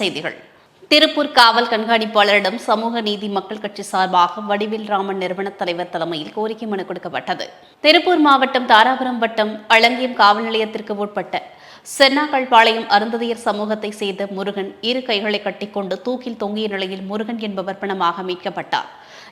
செய்திகள். திருப்பூர் காவல் கண்காணிப்பாளரிடம் சமூக நீதி மக்கள் கட்சி சார்பாக வடிவில் ராமன் நிறுவன தலைவர் தலைமையில் கோரிக்கை மனு கொடுக்கப்பட்டது. திருப்பூர் மாவட்டம் தாராபுரம் வட்டம் அலங்கியம் காவல் நிலையத்திற்கு உட்பட்ட சென்னாக்கள்பாளையம் அருந்ததியர் சமூகத்தை சேர்ந்த முருகன் இரு கைகளை கட்டிக்கொண்டு தூக்கில் தொங்கிய நிலையில் முருகன் என்பவர் பணமாக மீட்கப்பட்டார்.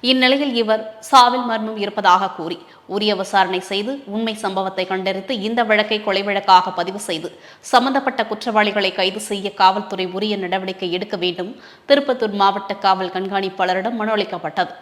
இந்நிலையில் இவர் சாவில் மர்மம் இருப்பதாக கூறி உரிய விசாரணை செய்து உண்மை சம்பவத்தை கண்டறிந்து இந்த வழக்கை கொலை வழக்காக பதிவு செய்து சம்பந்தப்பட்ட குற்றவாளிகளை கைது செய்ய காவல்துறை உரிய நடவடிக்கை எடுக்க வேண்டும். திருப்பத்தூர் மாவட்ட காவல் கண்காணிப்பாளரிடம் மனு அளிக்கப்பட்டது.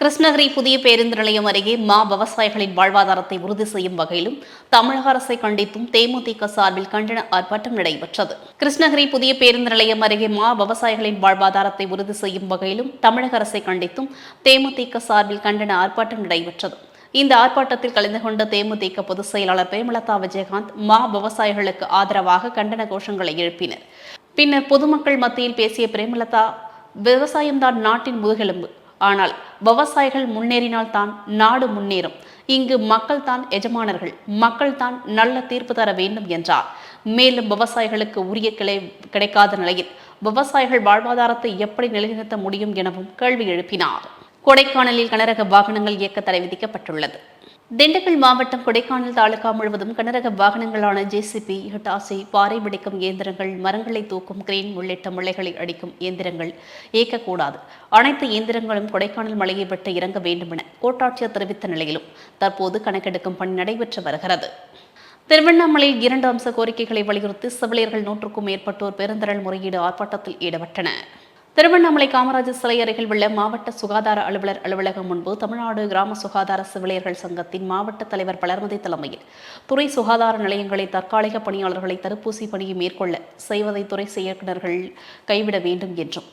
கிருஷ்ணகிரி புதிய பேருந்து நிலையம் அருகே மா விவசாயிகளின் வாழ்வாதாரத்தை உறுதி செய்யும் வகையிலும் தமிழக அரசை கண்டித்தும் தேமுதிக சார்பில் கண்டன ஆர்ப்பாட்டம் நடைபெற்றது. கிருஷ்ணகிரி புதிய பேருந்து நிலையம் அருகே மா விவசாயிகளின் வாழ்வாதாரத்தை உறுதி செய்யும் வகையிலும் தமிழக அரசை கண்டித்தும் தேமுதிக சார்பில் கண்டன ஆர்ப்பாட்டம் நடைபெற்றது. இந்த ஆர்ப்பாட்டத்தில் கலந்து கொண்ட தேமுதிக பொதுச் செயலாளர் பிரேமலதா விஜயகாந்த் மா விவசாயிகளுக்கு ஆதரவாக கண்டன கோஷங்களை எழுப்பினர். பின்னர் பொதுமக்கள் மத்தியில் பேசிய பிரேமலதா விவசாயம்தான் நாட்டின் முதுகெலும்பு. ஆனால் விவசாயிகள் முன்னேறினால் தான் நாடு முன்னேறும். இங்கு மக்கள் தான் எஜமானர்கள் மக்கள் தான் நல்ல தீர்ப்பு தர வேண்டும் என்றார். மேலும் விவசாயிகளுக்கு உரிய கிளை கிடைக்காத நிலையில் விவசாயிகள் வாழ்வாதாரத்தை எப்படி நிலைநிறுத்த முடியும் எனவும் கேள்வி எழுப்பினார். கொடைக்கானலில் கனரக வாகனங்கள் இயக்க தடை விதிக்கப்பட்டுள்ளது. திண்டுக்கல் மாவட்டம் கொடைக்கானல் தாலுகா முழுவதும் கனரக வாகனங்களான ஜேசிபி ஹட்டாசி பாறை பிடிக்கும் இயந்திரங்கள் மரங்களை தூக்கும் கிரேன் உள்ளிட்ட முளைகளை அடிக்கும் இயந்திரங்கள் இயக்கக்கூடாது. அனைத்து இயந்திரங்களும் கொடைக்கானல் மலையை விட்டு இறங்க வேண்டும் என கோட்டாட்சியர் தெரிவித்த நிலையிலும் தற்போது கணக்கெடுக்கும் பணி நடைபெற்று வருகிறது. திருவண்ணாமலையில் இரண்டு அம்ச கோரிக்கைகளை வலியுறுத்தி செவிலியர்கள் நூற்றுக்கும் மேற்பட்டோர் பெருந்திரள் முறையீடு ஆர்ப்பாட்டத்தில் ஈடுபட்டனர். திருவண்ணாமலை காமராஜர் சிலை அருகில் உள்ள மாவட்ட சுகாதார அலுவலர் அலுவலகம் முன்பு தமிழ்நாடு கிராம சுகாதார செவிலியர்கள் சங்கத்தின் மாவட்ட தலைவர் பலர்மதி தலைமையில் துறை சுகாதார நிலையங்களை தற்காலிக பணியாளர்களை தடுப்பூசி பணியை மேற்கொள்ள செய்வதை துறை இயக்குநர்கள் கைவிட வேண்டும் என்றும்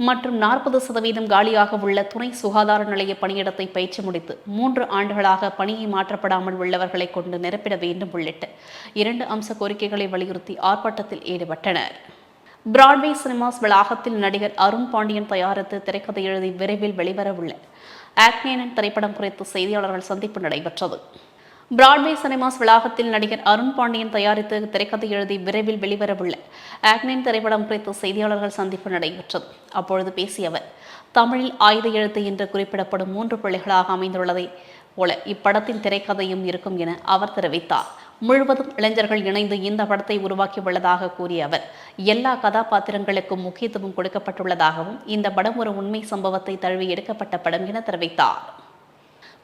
மற்றும் நாற்பது சதவீதம் காலியாக உள்ள துணை சுகாதார நிலைய பணியிடத்தை பயிற்சி முடித்து மூன்று ஆண்டுகளாக பணியை மாற்றப்படாமல் உள்ளவர்களை கொண்டு நிரப்பிட வேண்டும் உள்ளிட்ட இரண்டு அம்ச கோரிக்கைகளை வலியுறுத்தி ஆர்ப்பாட்டத்தில் ஈடுபட்டனர். பிராட்வே சினிமாஸ் வளாகத்தில் நடிகர் அருண் பாண்டியன் தயாரித்து திரைக்கதை எழுதி விரைவில் வெளிவரவுள்ள ஆக்னேனன் திரைப்படம் குறித்து செய்தியாளர்கள் சந்திப்பு நடைபெற்றது. பிராட்வே சினிமாஸ் வளாகத்தில் நடிகர் அருண் பாண்டியன் தயாரித்து திரைக்கதை எழுதி விரைவில் வெளிவரவுள்ள ஆக்னேன் திரைப்படம் குறித்து செய்தியாளர்கள் சந்திப்பு நடைபெற்றது. அப்பொழுது பேசிய அவர் தமிழில் ஆயுத எழுத்து என்று குறிப்பிடப்படும் மூன்று பிள்ளைகளாக அமைந்துள்ளதை போல இப்படத்தின் திரைக்கதையும் இருக்கும் என அவர் தெரிவித்தார். முழுவதும் இளைஞர்கள் இணைந்து இந்த படத்தை உருவாக்கியுள்ளதாக கூறிய அவர் எல்லா கதாபாத்திரங்களுக்கும் முக்கியத்துவம் கொடுக்கப்பட்டுள்ளதாகவும் இந்த படம் ஒரு உண்மை சம்பவத்தை தழுவி எடுக்கப்பட்ட படம் என தெரிவித்தார்.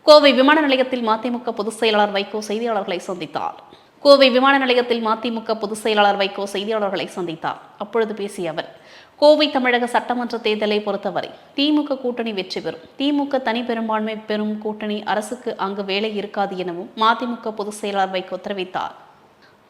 கோவை விமான நிலையத்தில் மதிமுக பொதுச் செயலாளர் வைகோ செய்தியாளர்களை சந்தித்தார். கோவை விமான நிலையத்தில் மதிமுக பொதுச் செயலாளர் வைகோ செய்தியாளர்களை சந்தித்தார். அப்பொழுது பேசிய அவர் கோவை தமிழக சட்டமன்ற தேர்தலை பொறுத்தவரை திமுக கூட்டணி வெற்றி பெறும். திமுக தனி பெரும்பான்மை பெறும் கூட்டணி அரசுக்கு அங்கு வேலை இருக்காது எனவும் மதிமுக பொதுச் செயலாளர் வைகோ தெரிவித்தார்.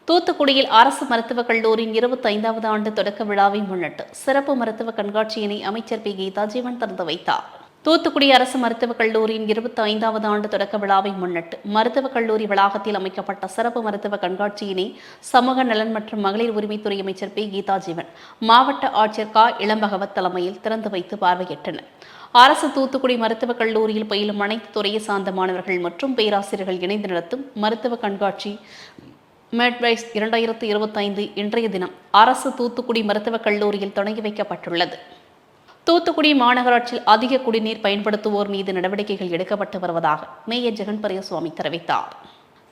தூத்துக்குடியில் அரசு மருத்துவக் கல்லூரியின் இருபத்தி ஐந்தாவது ஆண்டு தொடக்க விழாவை முன்னிட்டு சிறப்பு மருத்துவ கண்காட்சியினை அமைச்சர் பி. கீதா ஜீவன் திறந்து வைத்தார். தூத்துக்குடி அரசு மருத்துவக் கல்லூரியின் இருபத்தி ஐந்தாவது ஆண்டு தொடக்க விழாவை முன்னிட்டு மருத்துவக் கல்லூரி வளாகத்தில் அமைக்கப்பட்ட சிறப்பு மருத்துவ கண்காட்சியினை சமூக நலன் மற்றும் மகளிர் உரிமைத்துறை அமைச்சர் பி. கீதா ஜீவன் மாவட்ட ஆட்சியர் கா. இளம்பகவத் தலைமையில் திறந்து வைத்து பார்வையிட்டனர். அரசு தூத்துக்குடி மருத்துவக் கல்லூரியில் பயிலும் அனைத்து துறையை சார்ந்த மாணவர்கள் மற்றும் பேராசிரியர்கள் இணைந்து நடத்தும் மருத்துவ கண்காட்சி மெட்வைஸ் இரண்டாயிரத்து இருபத்தைந்து இன்றைய தினம் அரசு தூத்துக்குடி மருத்துவக் கல்லூரியில் தொடங்கி வைக்கப்பட்டுள்ளது. தூத்துக்குடி மாநகராட்சியில் அதிக குடிநீர் பயன்படுத்துவோர் மீது நடவடிக்கைகள் எடுக்கப்பட்டு வருவதாக மேயர் ஜெகன் பெரியசுவாமி தெரிவித்தார்.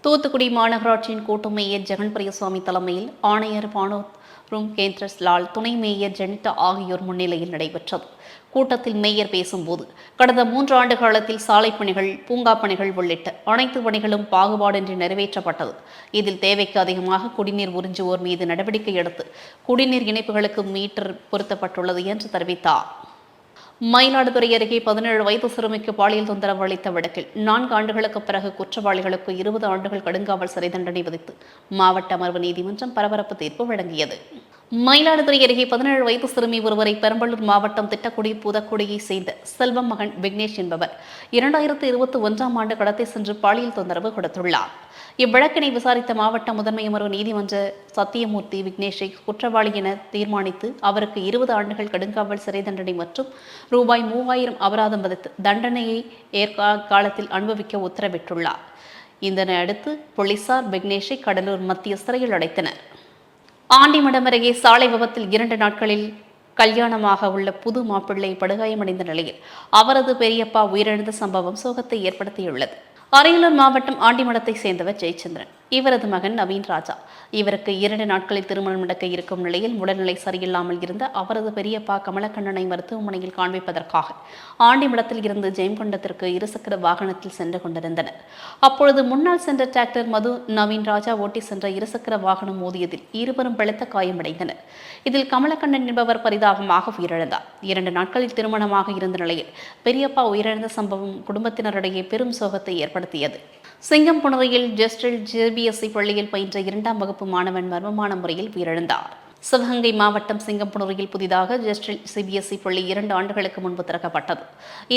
தூத்துக்குடி மாநகராட்சியின் கூட்டு மேயர் ஜெகன் பெரியசுவாமி தலைமையில் ஆணையர் பானோத் ரூம் கேந்திரஸ் லால் துணை மேயர் ஜெனிட்டா ஆகியோர் முன்னிலையில் நடைபெற்றது. கூட்டத்தில் மேயர் பேசும்போது கடந்த மூன்று ஆண்டு காலத்தில் சாலை பணிகள் பூங்கா பணிகள் உள்ளிட்ட அனைத்து பணிகளும் பாகுபாடின்றி நிறைவேற்றப்பட்டது. இதில் தேவைக்கு அதிகமாக குடிநீர் உறிஞ்சுவோர் மீது நடவடிக்கை எடுத்து குடிநீர் இணைப்புகளுக்கு மீட்டர் பொருத்தப்பட்டுள்ளது என்று தெரிவித்தார். மயிலாடுதுறை அருகே பதினேழு வயது சிறுமிக்கு பாலியல் தொந்தரவு அளித்த வழக்கில் நான்கு ஆண்டுகளுக்கு பிறகு குற்றவாளிகளுக்கு இருபது ஆண்டுகள் கடுங்காவல் சிறை தண்டனை விதித்து மாவட்ட அமர்வு நீதிமன்றம் பரபரப்பு தீர்ப்பு வழங்கியது. மயிலாடுதுறை அருகே பதினேழு வயது சிறுமி ஒருவரை பெரம்பலூர் மாவட்டம் திட்டக்குடி புதக்குடியை சேர்ந்த செல்வம் மகன் விக்னேஷ் என்பவர் இரண்டாயிரத்து இருபத்தி ஒன்றாம் ஆண்டு கடத்தி சென்று பாலியல் தொந்தரவு கொடுத்துள்ளார். இவ்வழக்கினை விசாரித்த மாவட்ட முதன்மை அமர்வு நீதிமன்ற சத்தியமூர்த்தி விக்னேஷை குற்றவாளி என தீர்மானித்து அவருக்கு இருபது ஆண்டுகள் கடுங்காவல் சிறை தண்டனை மற்றும் ரூபாய் மூவாயிரம் அபராதம் விதித்து தண்டனையை ஏற்கா காலத்தில் அனுபவிக்க உத்தரவிட்டுள்ளார். இதனை அடுத்து போலீசார் விக்னேஷை கடலூர் மத்திய சிறையில் அடைத்தனர். ஆண்டிமடம் அருகே சாலை விபத்தில் இரண்டு நாட்களில் கல்யாணமாக உள்ள புது மாப்பிள்ளை படுகாயமடைந்த நிலையில் அவரது பெரியப்பா உயிரிழந்த சம்பவம் சோகத்தை ஏற்படுத்தியுள்ளது. அரியலூர் மாவட்டம் ஆண்டிமடத்தை சேர்ந்தவர் ஜெயச்சந்திரன். இவரது மகன் நவீன் ராஜா. இவருக்கு இரண்டு நாட்களில் திருமணம் நடக்க இருக்கும் நிலையில் உடல்நிலை சரியில்லாமல் இருந்த அவரது பெரியப்பா கமலக்கண்ணனை மருத்துவமனையில் காண்பிப்பதற்காக ஆண்டிமடத்தில் இருந்து ஜெயங்கொண்டத்திற்கு இருசக்கர வாகனத்தில் சென்று கொண்டிருந்தனர். அப்பொழுது முன்னால் சென்ற டிராக்டர் மது நவீன் ராஜா ஓட்டி சென்ற இருசக்கர வாகனம் மோதியதில் இருவரும் பலத்த காயமடைந்தனர். இதில் கமலக்கண்ணன் என்பவர் பரிதாபமாக உயிரிழந்தார். இரண்டு நாட்களில் திருமணமாக இருந்த நிலையில் பெரியப்பா உயிரிழந்த சம்பவம் குடும்பத்தினரிடையே பெரும் சோகத்தை ஏற்படுத்தியது. சிங்கம்புணரியில் ஜெஸ்டில் ஜேபிஎஸ்சி பள்ளியில் பயின்ற இரண்டாம் வகுப்பு மாணவன் மர்மமான முறையில் உயிரிழந்தார். சிவகங்கை மாவட்டம் சிங்கம்புணரியில் புதிதாக ஜெஸ்டில் சிபிஎஸ்இ பள்ளி இரண்டு ஆண்டுகளுக்கு முன்பு திறக்கப்பட்டது.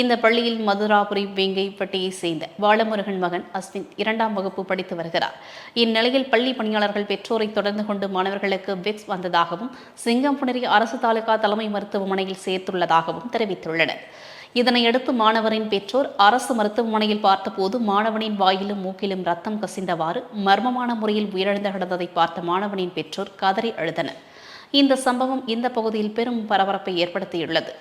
இந்த பள்ளியில் மதுராபுரி வெங்கைப்பட்டியைச் சேர்ந்த பாலமுருகன் மகன் அஸ்வின் இரண்டாம் வகுப்பு படித்து வருகிறார். இந்நிலையில் பள்ளி பணியாளர்கள் பெற்றோரை தொடர்ந்து கொண்டு மாணவர்களுக்கு விக்ஸ் வந்ததாகவும் சிங்கம்புணரி அரசு தாலுகா தலைமை மருத்துவமனையில் சேர்த்துள்ளதாகவும் தெரிவித்துள்ளனர். இதனையடுத்து மாணவரின் பெற்றோர் அரசு மருத்துவமனையில் பார்த்தபோது மாணவனின் வாயிலும் மூக்கிலும் ரத்தம் கசிந்தவாறு மர்மமான முறையில் உயிரிழந்து கிடந்ததை பார்த்த மாணவனின் பெற்றோர் கதறி அழுதனர். இந்த சம்பவம் இந்த பகுதியில் பெரும் பரபரப்பை ஏற்படுத்தியுள்ளது.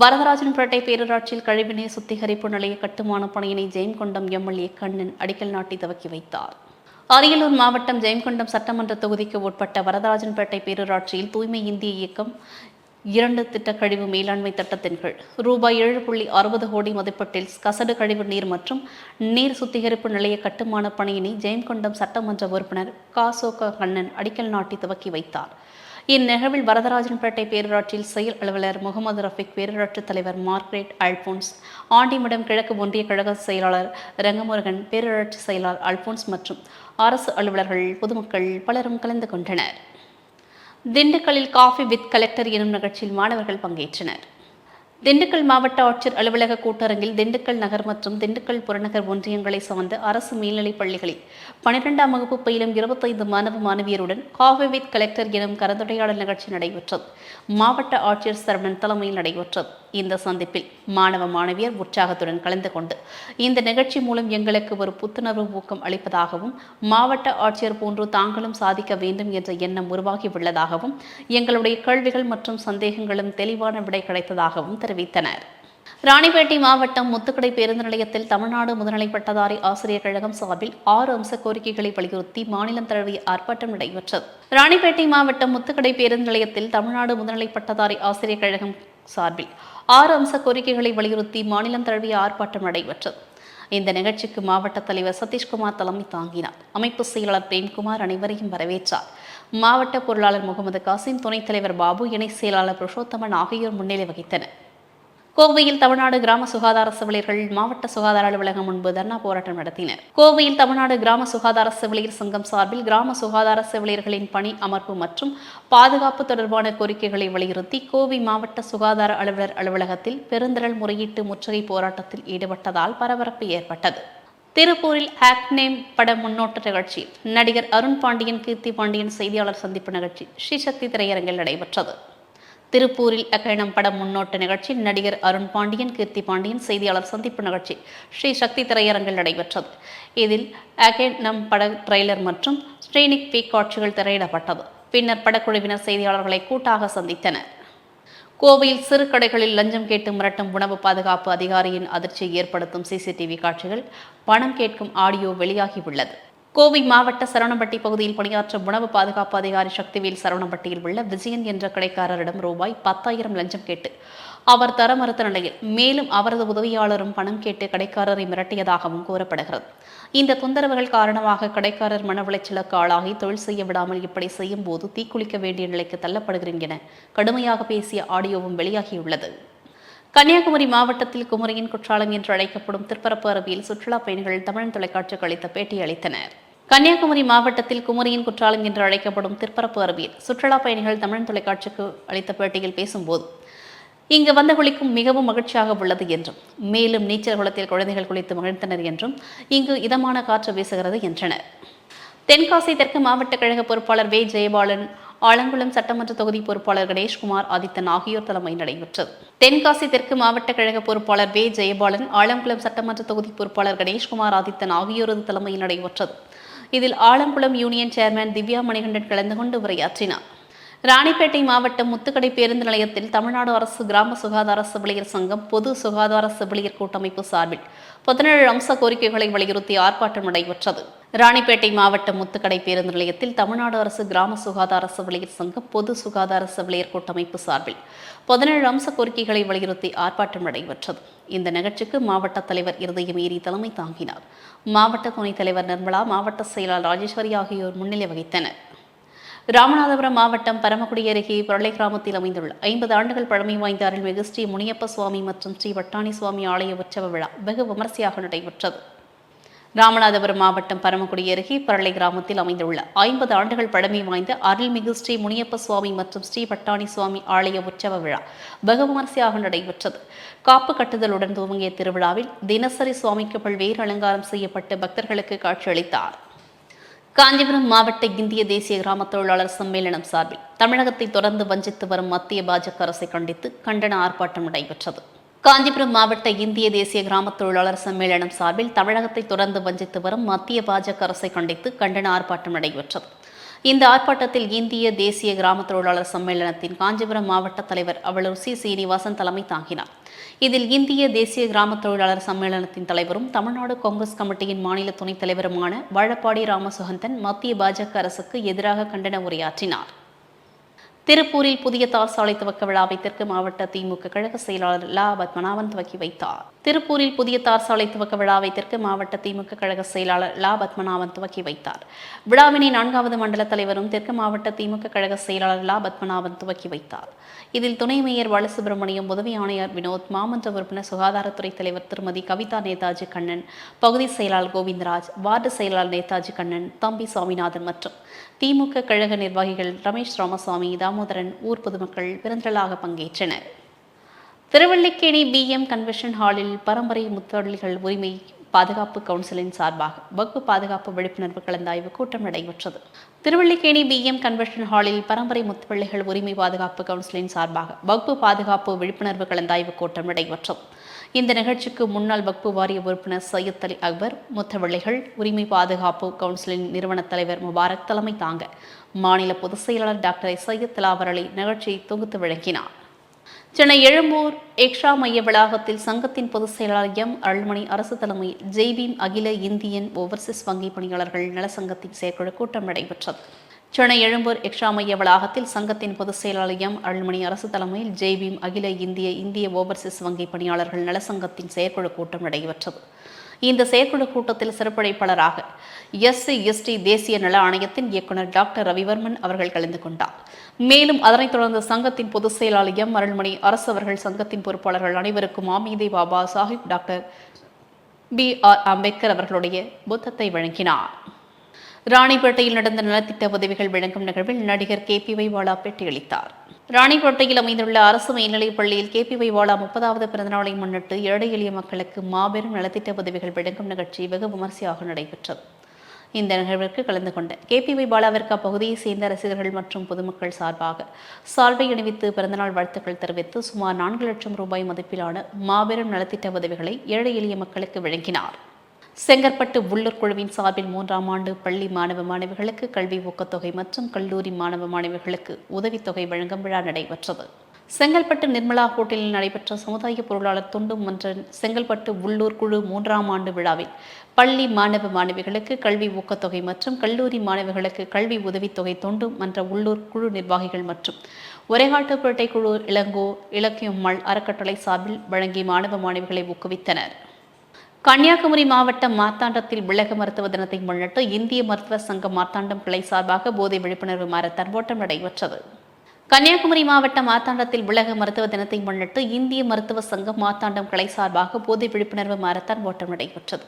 வரதராஜன்பேட்டை பேரூராட்சியில் கழிவுநீர் சுத்திகரிப்பு நிலைய கட்டுமான பணியினை ஜெயம்கொண்டம் எம்எல்ஏ கண்ணன் அடிக்கல் நாட்டி துவக்கி வைத்தார். அரியலூர் மாவட்டம் ஜெயம்கொண்டம் சட்டமன்ற தொகுதிக்கு உட்பட்ட வரதராஜன்பேட்டை பேரூராட்சியில் தூய்மை இந்திய இயக்கம் இரண்டு திட்ட கழிவு மேலாண்மை திட்டத்தின் கீழ் ரூபாய் ஏழு புள்ளி அறுபது கோடி மதிப்பீட்டில் கசடு கழிவு நீர் மற்றும் நீர் சுத்திகரிப்பு நிலைய கட்டுமான பணியினை ஜெயம்கொண்டம் சட்டமன்ற உறுப்பினர் காசோக கண்ணன் அடிக்கல் நாட்டி துவக்கி வைத்தார். இந்நிகழ்வில் வரதராஜன்பேட்டை பேரூராட்சியில் செயல் அலுவலர் முகமது ரஃபிக் பேரூராட்சி தலைவர் மார்க்ரேட் அல்போன்ஸ் ஆண்டிமடம் கிழக்கு ஒன்றிய கழக செயலாளர் ரங்கமுருகன் பேரூராட்சி செயலாளர் அல்போன்ஸ் மற்றும் அரசு அலுவலர்கள் பொதுமக்கள் பலரும் கலந்து கொண்டனர். திண்டுக்கல்லில் காஃபி வித் கலெக்டர் எனும் நிகழ்ச்சியில் மாணவர்கள் பங்கேற்றனர். திண்டுக்கல் மாவட்ட ஆட்சியர் அலுவலக கூட்டரங்கில் திண்டுக்கல் நகர் மற்றும் திண்டுக்கல் புறநகர் ஒன்றியங்களை சார்ந்த அரசு மேல்நிலைப் பள்ளிகளில் பனிரெண்டாம் வகுப்பு பயிலும் இருபத்தைந்து மாணவ மாணவியருடன் காஃபி வித் கலெக்டர் எனும் கலந்துரையாடல் நிகழ்ச்சி நடைபெற்றது. மாவட்ட ஆட்சியர் சரவணன் தலைமையில் நடைபெற்றது. இந்த சந்திப்பில் மாணவ மாணவியர் உற்சாகத்துடன் கலந்து கொண்டு இந்த நிகழ்ச்சி மூலம் எங்களுக்கு ஒரு புத்துணர்வு ஊக்கம் அளிப்பதாகவும் மாவட்ட ஆட்சியர் போன்று தாங்களும் சாதிக்க வேண்டும் என்ற எண்ணம் உருவாகி உள்ளதாகவும் எங்களுடைய கேள்விகள் மற்றும் சந்தேகங்களும் தெளிவான விடை கிடைத்ததாகவும் தெரிவித்தனர். ராணிப்பேட்டை மாவட்டம் முத்துக்கடை பேருந்து நிலையத்தில் தமிழ்நாடு முதுநிலை பட்டதாரி ஆசிரியர் கழகம் சார்பில் ஆறு அம்ச கோரிக்கைகளை வலியுறுத்தி மாநிலம் தழுவிய ஆர்ப்பாட்டம் நடைபெற்றது. ராணிப்பேட்டை மாவட்டம் முத்துக்கடை பேருந்து நிலையத்தில் தமிழ்நாடு முதுநிலை பட்டதாரி ஆசிரியர் கழகம் சார்பில் ஆறு அம்ச கோரிக்கைகளை வலியுறுத்தி மாநிலம் தழுவிய ஆர்ப்பாட்டம் நடைபெற்றது. இந்த நிகழ்ச்சிக்கு மாவட்ட தலைவர் சதீஷ்குமார் தலைமை தாங்கினார். அமைப்பு செயலாளர் பிரேம்குமார் அனைவரையும் வரவேற்றார். மாவட்ட பொருளாளர் முகமது காசிம் துணைத் தலைவர் பாபு இணை செயலாளர் புருஷோத்தமன் ஆகியோர் முன்னிலை வகித்தனர். கோவையில் தமிழ்நாடு கிராம சுகாதார செவிலியர்கள் மாவட்ட சுகாதார அலுவலகம் முன்பு தர்ணா போராட்டம் நடத்தினர். கோவையில் தமிழ்நாடு கிராம சுகாதார செவிலியர் சங்கம் சார்பில் கிராம சுகாதார செவிலியர்களின் பணி அமர்வு மற்றும் பாதுகாப்பு தொடர்பான கோரிக்கைகளை வலியுறுத்தி கோவை மாவட்ட சுகாதார அலுவலர் அலுவலகத்தில் பெருந்திரள் முறையீட்டு முற்றுகை போராட்டத்தில் ஈடுபட்டதால் பரபரப்பு ஏற்பட்டது. திருப்பூரில் ஹேக்னேம் பட முன்னோட்ட நிகழ்ச்சி. நடிகர் அருண் பாண்டியன் கீர்த்தி பாண்டியன் செய்தியாளர் சந்திப்பு நிகழ்ச்சி. ஸ்ரீசக்தி திரையரங்கில் நடைபெற்றது. திருப்பூரில் அக்கணம் படம் முன்னோட்ட நிகழ்ச்சி. நடிகர் அருண் பாண்டியன் கீர்த்தி பாண்டியன் செய்தியாளர் சந்திப்பு நிகழ்ச்சி. ஸ்ரீ சக்தி திரையரங்கில் நடைபெற்றது. இதில் அகேனம் பட ட்ரெய்லர் மற்றும் ஸ்ரீனிக் பீ காட்சிகள் திரையிடப்பட்டது. பின்னர் படக்குழுவினர் செய்தியாளர்களை கூட்டாக சந்தித்தனர். கோவையில் சிறு கடைகளில் லஞ்சம் கேட்டு மிரட்டும் உணவு பாதுகாப்பு அதிகாரியின் அதிர்ச்சியை ஏற்படுத்தும் சிசிடிவி காட்சிகள் பணம் கேட்கும் ஆடியோ வெளியாகியுள்ளது. கோவை மாவட்ட சரவணம்பட்டி பகுதியில் பணியாற்றும் உணவு பாதுகாப்பு அதிகாரி சக்திவேல் சரவணம்பட்டியில் உள்ள விஜயன் என்ற கடைக்காரரிடம் ரூபாய் பத்தாயிரம் லஞ்சம் கேட்டு அவர் தர மறுத்த நிலையில் மேலும் அவரது உதவியாளரும் பணம் கேட்டு கடைக்காரரை மிரட்டியதாகவும் கூறப்படுகிறது. இந்த தொந்தரவுகள் காரணமாக கடைக்காரர் மன உளைச்சலுக்கு ஆளாகி தொழில் செய்ய விடாமல் இப்படி செய்யும் போது தீக்குளிக்க வேண்டிய நிலைக்கு தள்ளப்படுகிறேன் என கடுமையாக பேசிய ஆடியோவும் வெளியாகியுள்ளது. கன்னியாகுமரி மாவட்டத்தில் குமரியின் குற்றாலம் என்று அழைக்கப்படும் திருப்பரப்பு அருவியில் சுற்றுலா பயணிகள் தமிழ் தொலைக்காட்சிக்கு அளித்த பேட்டி அளித்தனர். கன்னியாகுமரி மாவட்டத்தில் குமரியின் குற்றாலம் என்று அழைக்கப்படும் திருப்பரப்பு அருவியில் சுற்றுலா பயணிகள் தமிழ் தொலைக்காட்சிக்கு அளித்த பேட்டியில் பேசும்போது இங்கு வந்த குளிக்கும் மிகவும் மகிழ்ச்சியாக உள்ளது என்றும் மேலும் நீச்சல் குளத்தில் குழந்தைகள் குளித்து மகிழ்ந்தனர் என்றும் இங்கு இதமான காற்று வீசுகிறது என்றனர். தென்காசி தெற்கு மாவட்ட கழக பொறுப்பாளர் வே. ஜெயபாலன் ஆலங்குளம் சட்டமன்ற தொகுதி பொறுப்பாளர் கணேஷ்குமார் ஆதித்தன் ஆகியோர் தலைமை நடைபெற்றது. தென்காசி தெற்கு மாவட்ட கழக பொறுப்பாளர் வே. ஜெயபாலன் ஆலங்குளம் சட்டமன்ற தொகுதி பொறுப்பாளர் கணேஷ்குமார் ஆதித்தன் ஆகியோரது தலைமையில் நடைபெற்றது. இதில் ஆலங்குளம் யூனியன் சேர்மன் திவ்யா மணிகண்டன் கலந்து கொண்டு உரையாற்றினார். ராணிப்பேட்டை மாவட்டம் முத்துக்கடை பேருந்து நிலையத்தில் தமிழ்நாடு அரசு கிராம சுகாதார செவிலியர் சங்கம் பொது சுகாதார செவிலியர் கூட்டமைப்பு சார்பில் பதினேழு அம்ச கோரிக்கைகளை வலியுறுத்தி ஆர்ப்பாட்டம் நடைபெற்றது. ராணிப்பேட்டை மாவட்டம் முத்துக்கடை பேருந்து நிலையத்தில் தமிழ்நாடு அரசு கிராம சுகாதார செவிலியர் சங்கம் பொது சுகாதார செவிலியர் கூட்டமைப்பு சார்பில் பதினேழு அம்ச கோரிக்கைகளை வலியுறுத்தி ஆர்ப்பாட்டம் நடைபெற்றது. இந்த நிகழ்ச்சிக்கு மாவட்ட தலைவர் இருதயமீறி தலைமை தாங்கினார். மாவட்ட துணைத் தலைவர் நிர்மலா மாவட்ட செயலாளர் ராஜேஸ்வரி ஆகியோர் முன்னிலை வகித்தனர். ராமநாதபுரம் மாவட்டம் பரமக்குடி அருகே பரளை கிராமத்தில் அமைந்துள்ள ஐம்பது ஆண்டுகள் பழமை வாய்ந்த அருள்மிகு ஸ்ரீ முனியப்ப சுவாமி மற்றும் ஸ்ரீ வட்டாணி சுவாமி ஆலய உற்சவ விழா வெகு விமரிசையாக நடைபெற்றது. ராமநாதபுரம் மாவட்டம் பரமக்குடி அருகே பரளை கிராமத்தில் அமைந்துள்ள ஐம்பது ஆண்டுகள் பழமை வாய்ந்த அருள்மிகு ஸ்ரீ முனியப்ப சுவாமி மற்றும் ஸ்ரீ வட்டாணி சுவாமி ஆலய உற்சவ விழா வெகு விமரிசையாக நடைபெற்றது. காப்பு கட்டுதலுடன் துவங்கிய திருவிழாவில் தினசரி சுவாமிக்கு பல்வேறு அலங்காரம் செய்யப்பட்டு பக்தர்களுக்கு காட்சியளித்தார் காஞ்சிபுரம் மாவட்ட இந்திய தேசிய கிராம தொழிலாளர் சம்மேளனம் சார்பில் தமிழகத்தை தொடர்ந்து வஞ்சித்து வரும் மத்திய பாஜக அரசை கண்டித்து கண்டன ஆர்ப்பாட்டம் நடைபெற்றது. காஞ்சிபுரம் மாவட்ட இந்திய தேசிய கிராம தொழிலாளர் சம்மேளனம் சார்பில் தமிழகத்தை தொடர்ந்து வஞ்சித்து வரும் மத்திய பாஜக அரசை கண்டித்து கண்டன ஆர்ப்பாட்டம் நடைபெற்றது. இந்த ஆர்ப்பாட்டத்தில் இந்திய தேசிய கிராம தொழிலாளர் சம்மேளனத்தின் காஞ்சிபுரம் மாவட்ட தலைவர் அவளூர் சி. சீனிவாசன் தலைமை தாங்கினார். இதில் இந்திய தேசிய கிராம தொழிலாளர் சம்மேளனத்தின் தலைவரும் தமிழ்நாடு காங்கிரஸ் கமிட்டியின் மாநில துணைத் தலைவருமான வாழப்பாடி ராமசுகந்தன் மத்திய பாஜக அரசுக்கு எதிராக கண்டன உரையாற்றினார். திருப்பூரில் புதிய தார் சாலை துவக்க விழாவை தெற்கு மாவட்ட திமுக கழக செயலாளர் லா பத்மநாபன் துவக்கி வைத்தார். திருப்பூரில் புதிய தார் சாலை துவக்க விழாவை தெற்கு மாவட்ட திமுக கழக செயலாளர் லா பத்மநாபன் துவக்கி வைத்தார். விழாவினை நான்காவது மண்டல தலைவரும் தெற்கு மாவட்ட திமுக கழக செயலாளர் லா பத்மநாபன் துவக்கி வைத்தார். இதில் துணை மேயர் பாலசுப்ரமணியம் உதவி ஆணையர் வினோத் மாமன்ற உறுப்பினர் சுகாதாரத்துறை தலைவர் திருமதி கவிதா நேதாஜி கண்ணன் பகுதி செயலாளர் கோவிந்தராஜ் வார்டு செயலாளர் நேதாஜி கண்ணன் தம்பி சுவாமிநாதன் மற்றும் திமுக கழக நிர்வாகிகள் ரமேஷ் ராமசாமி தாமோதரன் ஊர் பொதுமக்கள் பெருந்திரளாக பங்கேற்றனர். திருவள்ளிக்கேணி பி எம் கன்வென்ஷன் ஹாலில் பரம்பரை முத்தொழில்கள் உரிமை பாதுகாப்பு கவுன்சிலின் சார்பாக வகுப்பு பாதுகாப்பு விழிப்புணர்வு கலந்தாய்வு கூட்டம் நடைபெற்றது. திருவள்ளிக்கேணி பி எம் கன்வென்ஷன் ஹாலில் பரம்பரை முத்தொழில்கள் உரிமை பாதுகாப்பு கவுன்சிலின் சார்பாக வகுப்பு பாதுகாப்பு விழிப்புணர்வு கலந்தாய்வு கூட்டம் நடைபெற்றது. இந்த நிகழ்ச்சிக்கு முன்னாள் வக்பு வாரிய உறுப்பினர் சையத் அலி அக்பர் முத்தவள்ளிகள் உரிமை பாதுகாப்பு கவுன்சிலின் நிறுவன தலைவர் முபாரக் தலைமை தாங்க மாநில பொதுச் செயலாளர் டாக்டர் சையத் தலாவர் அலி நிகழ்ச்சியை தொகுத்து விளக்கினார். சென்னை எழும்பூர் எக்ஷா மைய வளாகத்தில் சங்கத்தின் பொதுச் செயலாளர் எம் அருள்மணி அரசு தலைமையில் ஜெய்பீம் அகில இந்தியன் ஓவர்சீஸ் வங்கி பணியாளர்கள் நலசங்கத்தின் செயற்குழு கூட்டம் நடைபெற்றது. சென்னை எழும்பூர் எக்ஷா மைய வளாகத்தில் சங்கத்தின் பொதுச் செயலாளர் எம் அருள்மணி அரசு தலைமையில் ஜெய்பீம் அகில இந்திய இந்திய ஓவர்சீஸ் வங்கி பணியாளர்கள் நலசங்கத்தின் செயற்குழு கூட்டம் நடைபெற்றது. இந்த செயற்குழு கூட்டத்தில் சிறப்பழைப்பாளராக எஸ்சி எஸ்டி தேசிய நல ஆணையத்தின் இயக்குநர் டாக்டர் ரவிவர்மன் அவர்கள் கலந்து கொண்டார். மேலும் அதனைத் தொடர்ந்து சங்கத்தின் பொதுச் செயலாளர் எம். அருள்மணி அரசு அவர்கள் சங்கத்தின் பொறுப்பாளர்கள் அனைவருக்கும் ஆமீதை Baba Sahib doctor B. R. Ambedkar அவர்களுடைய புத்தத்தை வழங்கினார். ராணிப்பேட்டையில் நடந்த நலத்திட்ட உதவிகள் வழங்கும் நிகழ்வில் நடிகர் கே. பி. வைவாலா பேட்டியளித்தார். ராணிப்பேட்டையில் அமைந்துள்ள அரசு மேல்நிலைப் பள்ளியில் கே பி வைவாலா முப்பதாவது பிறந்தநாளை முன்னிட்டு ஏழை எளிய மக்களுக்கு மாபெரும் நலத்திட்ட உதவிகள் வழங்கும் நிகழ்ச்சி வெகு விமர்சையாக நடைபெற்றது. இந்த நிகழ்விற்கு கலந்து கொண்ட கே பி வை பாலாவிற்கு அப்பகுதியை சேர்ந்த ரசிகர்கள் மற்றும் பொதுமக்கள் சார்பாக சால்வை அணிவித்து பிறந்தநாள் வாழ்த்துக்கள் தெரிவித்து சுமார் நான்கு லட்சம் ரூபாய் மதிப்பிலான மாபெரும் நலத்திட்ட உதவிகளை ஏழை எளிய மக்களுக்கு வழங்கினார். செங்கற்பட்டு உள்ளூர் குழுவின் சார்பில் மூன்றாம் ஆண்டு பள்ளி மாணவ மாணவிகளுக்கு கல்வி ஊக்கத்தொகை மற்றும் கல்லூரி மாணவ மாணவிகளுக்கு உதவித்தொகை வழங்கும் விழா நடைபெற்றது. செங்கல்பட்டு நிர்மலா ஹோட்டலில் நடைபெற்ற சமுதாய பொருளாளர் தொண்டு மன்றன் செங்கல்பட்டு உள்ளூர் குழு மூன்றாம் ஆண்டு விழாவில் பள்ளி மாணவ மாணவிகளுக்கு கல்வி ஊக்கத்தொகை மற்றும் கல்லூரி மாணவிகளுக்கு கல்வி உதவித்தொகை தொண்டு மன்ற உள்ளூர் குழு நிர்வாகிகள் மற்றும் ஒரேகாட்டுப்பேட்டை குழு இளங்கோ இலக்கியம்மாள் அறக்கட்டளை சார்பில் வழங்கி மாணவ மாணவிகளை ஊக்குவித்தனர். கன்னியாகுமரி மாவட்டம் மார்த்தாண்டத்தில் உலக மருத்துவ தினத்தை முன்னிட்டு இந்திய மருத்துவ சங்கம் மார்த்தாண்டம் கிளை சார்பாக போதை விழிப்புணர்வு மாரத்தான் ஓட்டம் நடைபெற்றது. கன்னியாகுமரி மாவட்டம் மார்த்தாண்டத்தில் உலக மருத்துவ தினத்தை முன்னிட்டு இந்திய மருத்துவ சங்கம் மார்த்தாண்டம் கிளை சார்பாக போதை விழிப்புணர்வு மாரத்தான் ஓட்டம் நடைபெற்றது.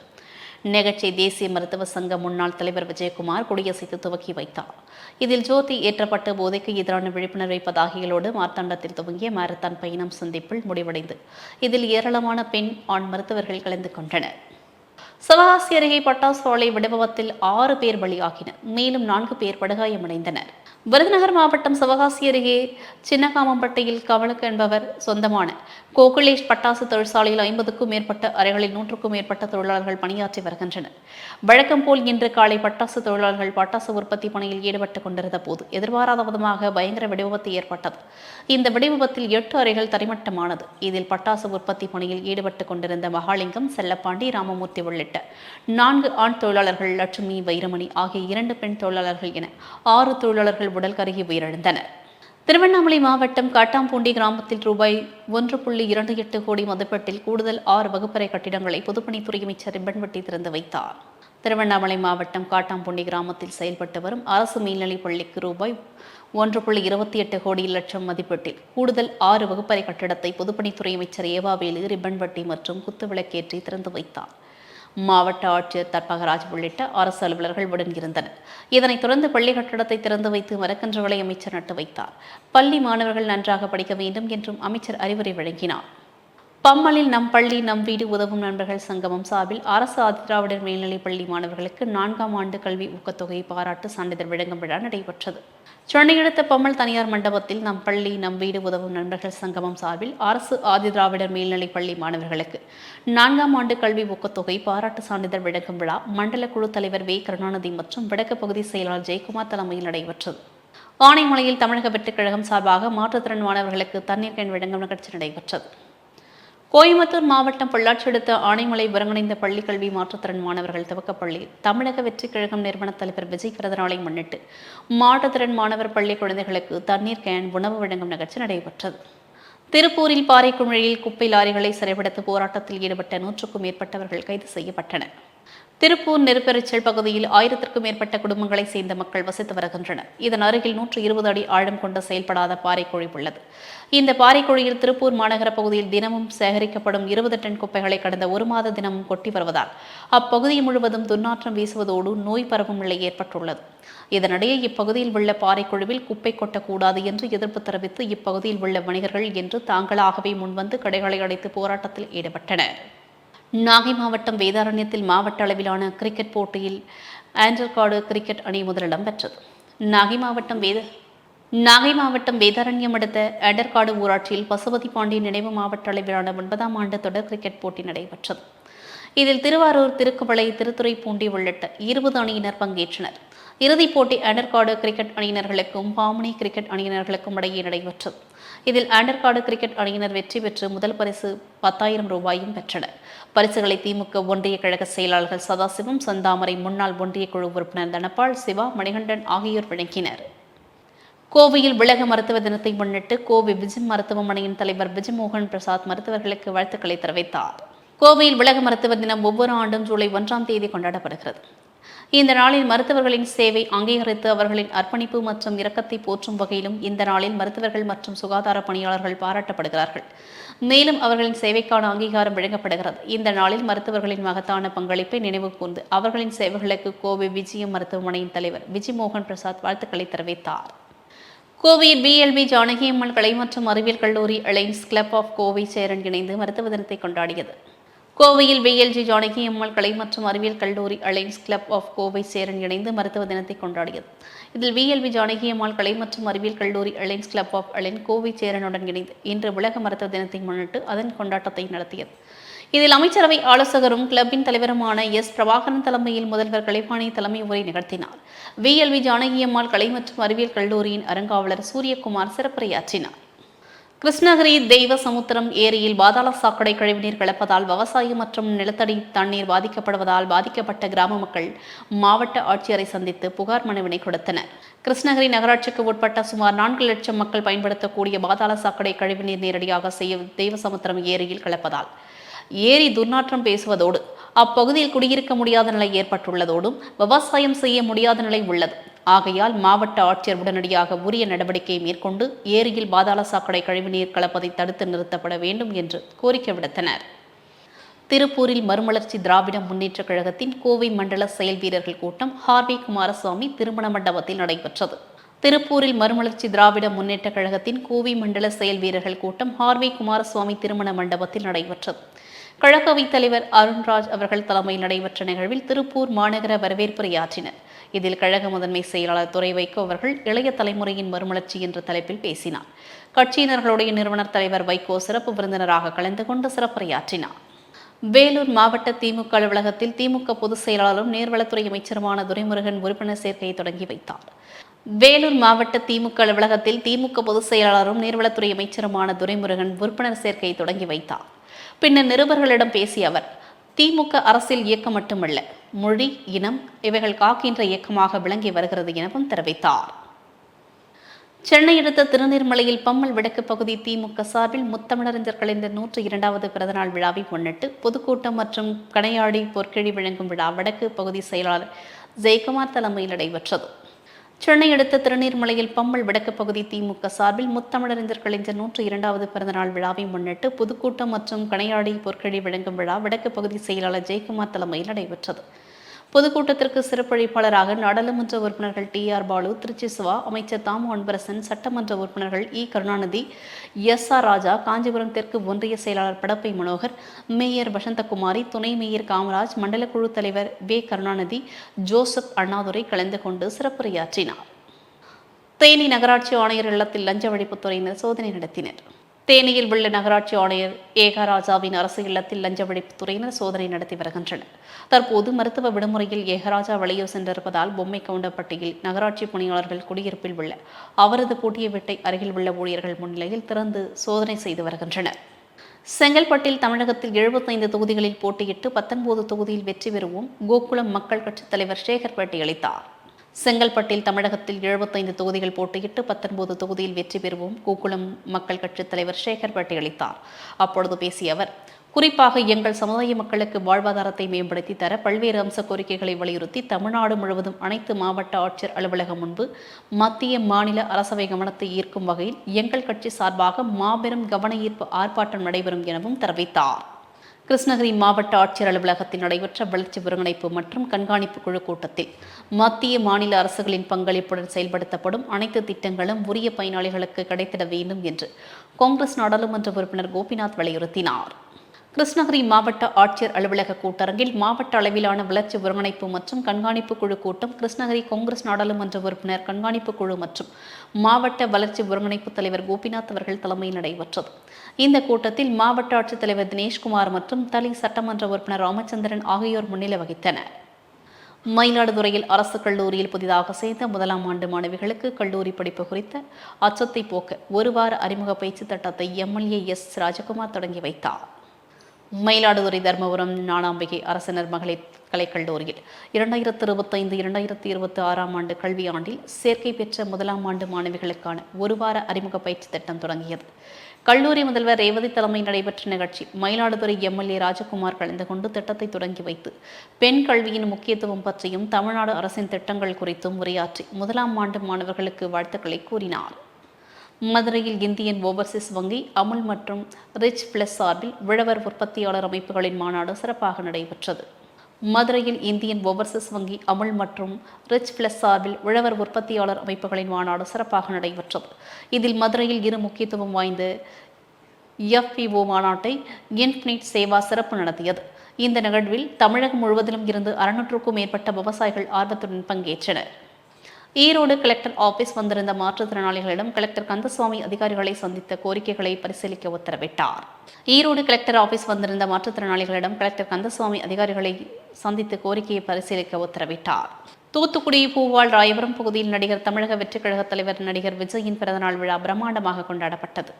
நிகழ்ச்சி தேசிய மருத்துவ சங்க முன்னாள் தலைவர் விஜயகுமார் கொடியசைத்து துவக்கி வைத்தார். இதில் ஜோதி ஏற்றப்பட்ட போதைக்கு எதிரான விழிப்புணர்வை பதாகைகளோடு மார்த்தாண்டத்தில் துவங்கிய மாரத்தான் பயணம் சந்திப்பில் முடிவடைந்து இதில் ஏராளமான பெண் ஆண் மருத்துவர்கள் கலந்து கொண்டனர். சிவகாசி அருகே பட்டாசு ஆலை விடுபவத்தில் ஆறு பேர் பலியாகினர். மேலும் நான்கு பேர் படுகாயமடைந்தனர். விருதுநகர் மாவட்டம் சிவகாசி அருகே சின்னகாமம்பட்டியில் கமலுக்கு என்பவர் சொந்தமான கோகுலேஷ் பட்டாசு தொழிற்சாலையில் ஐம்பதுக்கும் மேற்பட்ட அறைகளில் நூற்றுக்கும் மேற்பட்ட தொழிலாளர்கள் பணியாற்றி வருகின்றனர். வழக்கம் போல் இன்று காலை பட்டாசு தொழிலாளர்கள் பட்டாசு உற்பத்தி பணியில் ஈடுபட்டுக் கொண்டிருந்த போது எதிர்பாராத விதமாக பயங்கர வெடிவிபத்து ஏற்பட்டது. இந்த வெடிவிபத்தில் எட்டு அறைகள் தரைமட்டமானது. இதில் பட்டாசு உற்பத்தி பணியில் ஈடுபட்டுக் கொண்டிருந்த மகாலிங்கம் செல்லப்பாண்டி ராமமூர்த்தி உள்ளிட்ட நான்கு ஆண் தொழிலாளர்கள் லட்சுமி வைரமணி ஆகிய இரண்டு பெண் தொழிலாளர்கள் என ஆறு தொழிலாளர்கள் உடல் கருகி உயிரிழந்தனர். திருவண்ணாமலை மாவட்டம் காட்டாம்பூண்டி கிராமத்தில் ரூபாய் ஒன்று புள்ளி இரண்டு எட்டு கோடி மதிப்பீட்டில் கூடுதல் ஆறு வகுப்பறை கட்டிடங்களை பொதுப்பணித்துறை அமைச்சர் ரிப்பன்வெட்டி திறந்து வைத்தார். திருவண்ணாமலை மாவட்டம் காட்டாம்பூண்டி கிராமத்தில் செயல்பட்டு வரும் அரசு மேல்நிலைப் பள்ளிக்கு ரூபாய் ஒன்று புள்ளி இருபத்தி எட்டு கோடி லட்சம் மதிப்பீட்டில் கூடுதல் ஆறு வகுப்பறை கட்டிடத்தை பொதுப்பணித்துறை அமைச்சர் ஏவாவேலு ரிப்பன் வெட்டி மற்றும் குத்துவிளக்கேற்றி திறந்து வைத்தார். மாவட்ட ஆட்சியர் தர்பகராஜ் உள்ளிட்ட அரசு அலுவலர்கள் உடன் இருந்தனர். இதனைத் தொடர்ந்து பள்ளி கட்டடத்தை திறந்து வைத்து மரக்கன்றுகளை அமைச்சர் நட்டு வைத்தார். பள்ளி மாணவர்கள் நன்றாக படிக்க வேண்டும் என்றும் அமைச்சர் அறிவுரை வழங்கினார். பம்மலில் நம் பள்ளி நம் வீடு உதவும் நண்பர்கள் சங்கமம் சார்பில் அரசு ஆதிதிராவிடர் மேல்நிலைப் பள்ளி மாணவர்களுக்கு நான்காம் ஆண்டு கல்வி ஊக்கத்தொகை பாராட்டு சான்றிதழ் வழங்கும் விழா நடைபெற்றது. சென்னையடுத்த பம்மல் தனியார் மண்டபத்தில் நம் பள்ளி நம் வீடு உதவும் நண்பர்கள் சங்கமம் சார்பில் அரசு ஆதிதிராவிடர் மேல்நிலைப் பள்ளி மாணவர்களுக்கு நான்காம் ஆண்டு கல்வி ஊக்கத்தொகை பாராட்டு சான்றிதழ் வழங்கும் விழா மண்டல குழு தலைவர் வே. கருணாநிதி மற்றும் வடக்கு பகுதி செயலாளர் ஜெயக்குமார் தலைமையில் நடைபெற்றது. ஆனைமலையில் தமிழக வெற்றிக் கழகம் சார்பாக மாற்றுத்திறன் மாணவர்களுக்கு தண்ணீர் கேன் வழங்கும் நிகழ்ச்சி நடைபெற்றது. கோயம்புத்தூர் மாவட்டம் பொள்ளாச்சி அடுத்த ஆனைமலை ஒருங்கிணைந்த பள்ளி கல்வி மாற்றுத்திறன் மாணவர்கள் துவக்கப்பள்ளி தமிழக வெற்றிக் கழகம் நிறுவன தலைவர் விஜய் பிறந்தநாளை முன்னிட்டு மாற்றுத்திறன் மாணவர் பள்ளி குழந்தைகளுக்கு தண்ணீர் கேன் உணவு வழங்கும் நிகழ்ச்சி நடைபெற்றது. திருப்பூரில் பாறைக்குமிழியில் குப்பை லாரிகளை சிறைபடுத்த போராட்டத்தில் ஈடுபட்ட நூற்றுக்கும் மேற்பட்டவர்கள் கைது செய்யப்பட்டனர். திருப்பூர் நெருப்பெரிச்சல் பகுதியில் ஆயிரத்திற்கும் மேற்பட்ட குடும்பங்களைச் சேர்ந்த மக்கள் வசித்து வருகின்றனர். இதன் அருகில் நூற்று இருபது அடி ஆழம் கொண்ட செயல்படாத பாறைக்குழி உள்ளது. இந்த பாறைக்குழியில் திருப்பூர் மாநகர பகுதியில் தினமும் சேகரிக்கப்படும் இருபது டன் குப்பைகளை கடந்த ஒரு மாத தினமும் கொட்டி வருவதால் அப்பகுதி முழுவதும் துர்நாற்றம் வீசுவதோடு நோய் பரவும் நிலை ஏற்பட்டுள்ளது. இதனிடையே இப்பகுதியில் உள்ள பாறைக்குழுவில் குப்பை கொட்டக்கூடாது என்று எதிர்ப்பு தெரிவித்து இப்பகுதியில் உள்ள வணிகர்கள் என்று தாங்களாகவே முன்வந்து கடைகளை அடைத்து போராட்டத்தில் ஈடுபட்டனர். நாகை மாவட்டம் வேதாரண்யத்தில் மாவட்ட அளவிலான கிரிக்கெட் போட்டியில் ஆண்டர்காடு கிரிக்கெட் அணி முதலிடம் பெற்றது. நாகை மாவட்டம் வேத நாகை மாவட்டம் வேதாரண்யம் அடுத்த ஆண்டர்காடு ஊராட்சியில் பசுபதி பாண்டியன் நினைவு மாவட்ட அளவிலான ஒன்பதாம் ஆண்டு தொடர் கிரிக்கெட் போட்டி நடைபெற்றது. இதில் திருவாரூர் திருக்குவளை திருத்துறைப்பூண்டி உள்ளிட்ட இருபது அணியினர் பங்கேற்றனர். இறுதிப் போட்டி ஆண்டர்காடு கிரிக்கெட் அணியினர்களுக்கும் பாமணி கிரிக்கெட் அணியினர்களுக்கும் இடையே நடைபெற்றது. இதில் ஆண்டர்காடு கிரிக்கெட் அணியினர் வெற்றி பெற்று முதல் பரிசு பத்தாயிரம் ரூபாயும் பெற்றனர். பரிசுகளை திமுக ஒன்றிய கழக செயலாளர்கள் சதாசிவம் சந்தாமரை முன்னாள் ஒன்றிய குழு உறுப்பினர் தனபால் சிவா மணிகண்டன் ஆகியோர் வழங்கினர். கோவையில் உலக மருத்துவ தினத்தை முன்னிட்டு கோவை விஜய் மருத்துவமனையின் தலைவர் விஜயமோகன் பிரசாத் மருத்துவர்களுக்கு வாழ்த்துக்களை தெரிவித்தார். கோவையில் உலக மருத்துவ தினம் ஒவ்வொரு ஆண்டும் ஜூலை ஒன்றாம் தேதி கொண்டாடப்படுகிறது. இந்த நாளில் மருத்துவர்களின் சேவை அங்கீகரித்து அவர்களின் அர்ப்பணிப்பு மற்றும் இரக்கத்தை போற்றும் வகையிலும் இந்த நாளில் மருத்துவர்கள் மற்றும் சுகாதார பணியாளர்கள் பாராட்டப்படுகிறார்கள். மேலும் அவர்களின் சேவைக்கான அங்கீகாரம் வழங்கப்படுகிறது. இந்த நாளில் மருத்துவர்களின் மகத்தான பங்களிப்பை நினைவு கூர்ந்து அவர்களின் சேவைகளுக்கு கோவை விஜயம் மருத்துவமனையின் தலைவர் விஜய் மோகன் பிரசாத் வாழ்த்துக்களை தெரிவித்தார். கோவையில் பிஎல்பி ஜானகியம்மன் கலை மற்றும் அறிவியல் கல்லூரி Alliance Club of Kovai Cheran இணைந்து மருத்துவ தினத்தை கொண்டாடியது. கோவையில் பிஎல்ஜி ஜானகி அம்மாள் கலை மற்றும் அறிவியல் கல்லூரி Alliance Club of Kovai Cheran இணைந்து மருத்துவ தினத்தை கொண்டாடியது. இதில் விஎல்வி ஜானகியம்மாள் கலை மற்றும் அறிவியல் கல்லூரி அலைன்ஸ் கிளப் ஆஃப் அலைன் கோவை சேரனுடன் இணைந்து இன்று உலக மருத்துவ தினத்தை முன்னிட்டு அதன் கொண்டாட்டத்தை நடத்தியது. இதில் அமைச்சரவை ஆலோசகரும் கிளப்பின் தலைவருமான எஸ். பிரபாகரன் தலைமையில் முதல்வர் கலைவாணி தலைமை உரை நிகழ்த்தினார். விஎல்வி ஜானகியம்மாள் கலை மற்றும் அறிவியல் கல்லூரியின் அறங்காவலர் சூரியகுமார் சிறப்புரையாற்றினார். கிருஷ்ணகிரி தெய்வ சமுத்திரம் ஏரியில் பாதாள சாக்கடை கழிவுநீர் கலப்பதால் விவசாயம் மற்றும் நிலத்தடி தண்ணீர் பாதிக்கப்படுவதால் பாதிக்கப்பட்ட கிராம மக்கள் மாவட்ட ஆட்சியரை சந்தித்து புகார் மனுவினை கொடுத்தனர். கிருஷ்ணகிரி நகராட்சிக்கு உட்பட்ட சுமார் நான்கு லட்சம் மக்கள் பயன்படுத்தக்கூடிய பாதாள சாக்கடை கழிவுநீர் நேரடியாக செய்ய தெய்வசமுத்திரம் ஏரியில் கலப்பதால். ஏரி துர்நாற்றம் பேசுவதோடு அப்பகுதியில் குடியிருக்க முடியாத நிலை ஏற்பட்டுள்ளதோடும் விவசாயம் செய்ய முடியாத நிலை உள்ளது. ஆகையால் மாவட்ட ஆட்சியர் உடனடியாக உரிய நடவடிக்கை மேற்கொண்டு ஏரியில் பாதாள சாக்கடை கழிவுநீர் கலப்பதை தடுத்து நிறுத்தப்பட வேண்டும் என்று கோரிக்கை விடுத்தனர். திருப்பூரில் மறுமலர்ச்சி திராவிட முன்னேற்றக் கழகத்தின் கோவை மண்டல செயல் வீரர்கள் கூட்டம் ஹார்வி குமாரசுவாமி திருமண மண்டபத்தில் நடைபெற்றது. திருப்பூரில் மறுமலர்ச்சி திராவிட முன்னேற்றக் கழகத்தின் கோவை மண்டல செயல் வீரர்கள் கூட்டம் ஹார்வி குமாரசுவாமி திருமண மண்டபத்தில் நடைபெற்றது. கழகவைத் தலைவர் அருண்ராஜ் அவர்கள் தலைமையில் நடைபெற்ற நிகழ்வில் திருப்பூர் மாநகர வரவேற்புரையாற்றினர் இதில் கழக முதன்மை செயலாளர் துறை வைகோ அவர்கள் இளைய தலைமுறையின் மறுமலர்ச்சி என்ற தலைப்பில் பேசினார். கட்சியினர்களுடைய நிறுவனர் தலைவர் வைகோ சிறப்பு விருந்தினராக கலந்து கொண்டு சிறப்புரையாற்றினார். வேலூர் மாவட்ட திமுக அலுவலகத்தில் திமுக பொதுச் செயலாளரும் நீர்வளத்துறை அமைச்சருமான துரைமுருகன் உறுப்பினர் சேர்க்கையை தொடங்கி வைத்தார். வேலூர் மாவட்ட திமுக அலுவலகத்தில் திமுக பொதுச் செயலாளரும் நீர்வளத்துறை அமைச்சருமான துரைமுருகன் உறுப்பினர் சேர்க்கையை தொடங்கி வைத்தார். பின்னர் நிருபர்களிடம் பேசிய அவர் திமுக அரசியல் இயக்கம் மட்டுமல்ல மொழி இனம் இவைகள் காக்கின்ற இயக்கமாக விளங்கி வருகிறது எனவும் தெரிவித்தார். சென்னை அடுத்த திருநீர்மலையில் பம்மல் வடக்கு பகுதி திமுக சார்பில் முத்தமிழறிஞர்களின் கலைஞர் நூற்றி இரண்டாவது பிறந்தநாள் விழாவை முன்னிட்டு பொதுக்கூட்டம் மற்றும் கணையாடி பொற்கிழி வழங்கும் விழா வடக்கு பகுதி செயலாளர் ஜெயக்குமார் தலைமையில் நடைபெற்றது. சென்னை அடுத்த திருநீர்மலையில் பம்மல் வடக்கு பகுதி திமுக சார்பில் முத்தமிழறிஞர் கலைஞர் நூற்றி இரண்டாவது பிறந்தநாள் விழாவை முன்னிட்டு புதுக்கூட்டம் மற்றும் கணையாடி பொற்கழி வழங்கும் விழா வடக்கு பகுதி செயலாளர் ஜெயக்குமார் தலைமையில் நடைபெற்றது. பொதுக்கூட்டத்திற்கு சிறப்பழிப்பாளராக நாடாளுமன்ற உறுப்பினர்கள் டி ஆர் பாலு திருச்சி சிவா அமைச்சர் தாம் அன்பரசன் சட்டமன்ற உறுப்பினர்கள் E Karunanidhi S R Raja Kanchipuram தெற்கு ஒன்றிய செயலாளர் படப்பை மனோகர் மேயர் வசந்தகுமாரி துணை மேயர் காமராஜ் மண்டல குழு தலைவர் வே கருணாநிதி ஜோசப் அண்ணாதுரை கலந்து கொண்டு சிறப்புரையாற்றினார். தேனி நகராட்சி ஆணையர் இல்லத்தில் லஞ்ச ஒழிப்புத்துறையினர் சோதனை நடத்தினர். தேனியில் உள்ள நகராட்சி ஆணையர் ஏகராஜாவின் அரசு இல்லத்தில் லஞ்ச ஒழிப்புத்துறையினர் சோதனை நடத்தி வருகின்றனர். தற்போது மருத்துவ விடுமுறையில் ஏகராஜா வெளியூர் சென்றிருப்பதால் பொம்மை கவுண்டப்பட்டியில் நகராட்சி பணியாளர்கள் குடியிருப்பில் உள்ள அவரது பூட்டிய வீட்டை அருகில் உள்ள ஊழியர்கள் முன்னிலையில் திறந்து சோதனை செய்து வருகின்றனர். செங்கல்பட்டில் தமிழகத்தில் எழுபத்தைந்து தொகுதிகளில் போட்டியிட்டு பத்தொன்பது தொகுதியில் வெற்றி பெறுவோம். கோகுலம் மக்கள் கட்சித் தலைவர் சேகர் பேட்டியளித்தார் செங்கல்பட்டில் தமிழகத்தில் எழுபத்தைந்து தொகுதிகள் போட்டியிட்டு பத்தொன்பது தொகுதியில் வெற்றி பெறுவோம். கோகுளம் மக்கள் கட்சித் தலைவர் சேகர் பட்டியளித்தார். அப்பொழுது பேசிய அவர் குறிப்பாக எங்கள் சமுதாய மக்களுக்கு வாழ்வாதாரத்தை மேம்படுத்தி தர பல்வேறு அம்ச கோரிக்கைகளை வலியுறுத்தி தமிழ்நாடு முழுவதும் அனைத்து மாவட்ட ஆட்சியர் அலுவலகம் முன்பு மத்திய மாநில அரசவை கவனத்தை ஈர்க்கும் வகையில் எங்கள் கட்சி சார்பாக மாபெரும் கவன ஈர்ப்பு ஆர்ப்பாட்டம் நடைபெறும் எனவும் தெரிவித்தார். கிருஷ்ணகிரி மாவட்ட ஆட்சியர் அலுவலகத்தில் நடைபெற்ற வளர்ச்சி ஒருங்கிணைப்பு மற்றும் கண்காணிப்பு குழு கூட்டத்தில் மத்திய மாநில அரசுகளின் பங்களிப்புடன் செயல்படுத்தப்படும் அனைத்து திட்டங்களும் உரிய பயனாளிகளுக்கு கிடைத்திட வேண்டும் என்று காங்கிரஸ் நாடாளுமன்ற உறுப்பினர் கோபிநாத் வலியுறுத்தினார். கிருஷ்ணகிரி மாவட்ட ஆட்சியர் அலுவலக கூட்டரங்கில் மாவட்ட அளவிலான வளர்ச்சி ஒருங்கிணைப்பு மற்றும் கண்காணிப்பு குழு கூட்டம் கிருஷ்ணகிரி காங்கிரஸ் நாடாளுமன்ற உறுப்பினர் கண்காணிப்பு குழு மற்றும் மாவட்ட வளர்ச்சி ஒருங்கிணைப்பு தலைவர் கோபிநாத் அவர்கள் தலைமையில் நடைபெற்றது. இந்த கூட்டத்தில் மாவட்ட ஆட்சித்தலைவர் தினேஷ்குமார் மற்றும் தளி சட்டமன்ற உறுப்பினர் ராமச்சந்திரன் ஆகியோர் முன்னிலை வகித்தனர். மயிலாடுதுறையில் அரசு கல்லூரியில் புதிதாக சேர்ந்த முதலாம் ஆண்டு மாணவிகளுக்கு கல்லூரி படிப்பு குறித்த அச்சத்தை போக்க ஒரு வார அறிமுக பயிற்சி திட்டத்தை எம்எல்ஏ எஸ். ராஜகுமார் தொடங்கி வைத்தார். மயிலாடுதுறை தர்மபுரம் ஞானாம்பிகை அரசினர் மகளிர் கலைக்கல்லூரியில் இரண்டாயிரத்து இருபத்தைந்து இரண்டாயிரத்தி இருபத்தி ஆறாம் ஆண்டு கல்வியாண்டில் சேர்க்கை பெற்ற முதலாம் ஆண்டு மாணவிகளுக்கான ஒரு வார அறிமுக பயிற்சி திட்டம் தொடங்கியது. கல்லூரி முதல்வர் ரேவதி தலைமை நடைபெற்ற நிகழ்ச்சி மயிலாடுதுறை எம்எல்ஏ ராஜகுமார் கலந்து கொண்டு திட்டத்தை தொடங்கி வைத்து பெண் கல்வியின் முக்கியத்துவம் பற்றியும் தமிழ்நாடு அரசின் திட்டங்கள் குறித்தும் உரையாற்றி முதலாம் ஆண்டு மாணவர்களுக்கு வாழ்த்துக்களை கூறினார். மதுரையில் இந்தியன் ஓவர்சீஸ் வங்கி அமுல் மற்றும் ரிச் பிளஸ் சார்பில் விழவர் உற்பத்தியாளர் அமைப்புகளின் மாநாடு சிறப்பாக நடைபெற்றது. மதுரையில் இந்தியன் ஓவர்சீஸ் வங்கி அமுல் மற்றும் ரிச் பிளஸ் சார்பில் உழவர் உற்பத்தியாளர் அமைப்புகளின் மாநாடு சிறப்பாக நடைபெற்றது. இதில் மதுரையில் இரு முக்கியத்துவம் வாய்ந்த எஃப்பிஓ மாநாட்டை இன்ஃபினிட் சேவா சிறப்பு நடத்தியது. இந்த நிகழ்வில் தமிழகம் முழுவதிலும் இருந்து அறுநூற்றுக்கும் மேற்பட்ட விவசாயிகள் ஆர்வத்துடன் பங்கேற்றனர். ஈரோடு கலெக்டர் ஆபீஸ் வந்திருந்த மாற்றுத்திறனாளிகளிடம் கலெக்டர் கந்தசுவாமி அதிகாரிகளை சந்தித்த கோரிக்கைகளை பரிசீலிக்க உத்தரவிட்டார். ஈரோடு கலெக்டர் ஆபீஸ் வந்திருந்த மாற்றுத்திறனாளிகளிடம் கலெக்டர் கந்தசுவாமி அதிகாரிகளை சந்தித்து கோரிக்கையை பரிசீலிக்க உத்தரவிட்டார். தூத்துக்குடி பூவாள் ராயபுரம் பகுதியில் நடிகர் தமிழக வெற்றிக்கழக தலைவர் நடிகர் விஜயின் பிறந்தநாள் விழா பிரம்மாண்டமாக கொண்டாடப்பட்டது.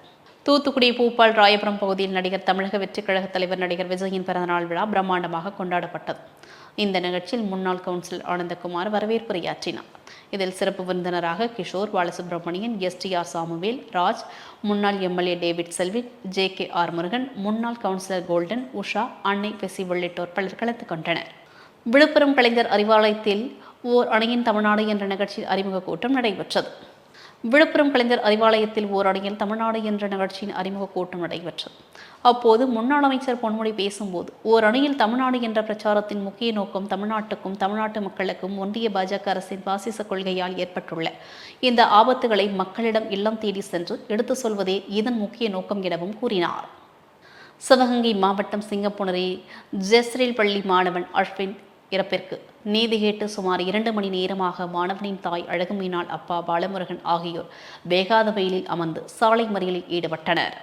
தூத்துக்குடி பூப்பால் ராயபுரம் பகுதியில் நடிகர் தமிழக வெற்றிக்கழக தலைவர் நடிகர் விஜயின் பிறந்தநாள் விழா பிரம்மாண்டமாக கொண்டாடப்பட்டது. இந்த நிகழ்ச்சியில் முன்னாள் கவுன்சிலர் ஆனந்தகுமார் வரவேற்புரையாற்றினார். இதில் சிறப்பு விருந்தினராக கிஷோர் பாலசுப்ரமணியன் ஆர். சாமுவேல் ராஜ் முன்னாள் MLA David Selvi J. K. R. Murugan முன்னாள் கவுன்சிலர் கோல்டன் உஷா அன்னை பெசி உள்ளிட்டோர் பலர் கலந்து கொண்டனர். விழுப்புரம் கலைஞர் அறிவாலயத்தில் ஓர் அணையின் தமிழ்நாடு என்ற நிகழ்ச்சியில் அறிமுக கூட்டம் நடைபெற்றது. விழுப்புரம் கலைஞர் அறிவாலயத்தில் ஓரணியில் தமிழ்நாடு என்ற நிகழ்ச்சியின் அறிமுக கூட்டம் நடைபெற்றது. அப்போது முன்னாள் அமைச்சர் பொன்முடி பேசும்போது ஓரணியில் தமிழ்நாடு என்ற பிரச்சாரத்தின் முக்கிய நோக்கம் தமிழ்நாட்டுக்கும் தமிழ்நாட்டு மக்களுக்கும் ஒன்றிய பாஜக அரசின் பாசிச கொள்கையால் ஏற்பட்டுள்ள. இந்த ஆபத்துகளை மக்களிடம் இல்லம் தேடி சென்று எடுத்து சொல்வதே இதன் முக்கிய நோக்கம் எனவும் கூறினார். சிவகங்கை மாவட்டம் சிங்கப்புணரி ஜெஸ்ரில் பள்ளி மாணவன் அஷ்வின் இறப்பிற்கு. நீதி கேட்டு சுமார் இரண்டு மணி நேரமாக மாணவனின் தாய் அழகுமீனாள் அப்பா பாலமுருகன் ஆகியோர் வேகாத வெயிலில் அமர்ந்து சாலை மறியலில் ஈடுபட்டனர்.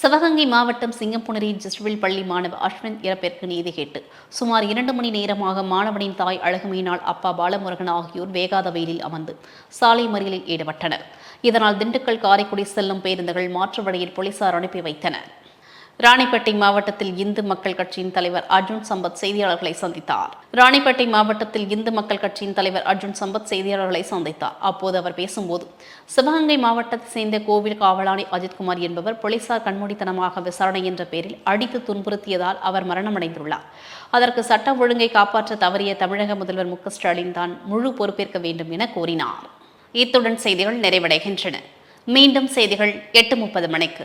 சிவகங்கை மாவட்டம் சிங்கம்புணரி ஜெஸ்ரில் பள்ளி மாணவ அஸ்வின் இறப்பிற்கு நீதி கேட்டு சுமார் இரண்டு மணி நேரமாக மாணவனின் தாய் அழகுமீனாள் அப்பா பாலமுருகன் ஆகியோர் வேகாத வெயிலில் அமர்ந்து சாலை மறியலில் ஈடுபட்டனர். இதனால் திண்டுக்கல் காரைக்குடி செல்லும் பேருந்துகள் மாற்று வழியில் போலீசார் அனுப்பி வைத்தனர். ராணிப்பேட்டை மாவட்டத்தில் இந்து மக்கள் கட்சியின் தலைவர் அர்ஜுன் சம்பத் செய்தியாளர்களை சந்தித்தார். ராணிப்பேட்டை மாவட்டத்தில் இந்து மக்கள் கட்சியின் தலைவர் அர்ஜுன் சம்பத் செய்தியாளர்களை சந்தித்தார். அப்போது அவர் பேசும்போது சிவகங்கை மாவட்டத்தை சேர்ந்த கோவில் காவலாளி அஜித்குமார் என்பவர் போலீசார் கண்மூடித்தனமாக விசாரணை என்ற பெயரில் அடித்து துன்புறுத்தியதால் அவர் மரணமடைந்துள்ளார். அதற்கு சட்டம் ஒழுங்கை காப்பாற்ற தவறிய தமிழக முதல்வர் மு ஸ்டாலின் தான் முழு பொறுப்பேற்க வேண்டும் என கூறினார். இத்துடன் செய்திகள் நிறைவடைகின்றன. மீண்டும் செய்திகள் எட்டு முப்பது மணிக்கு.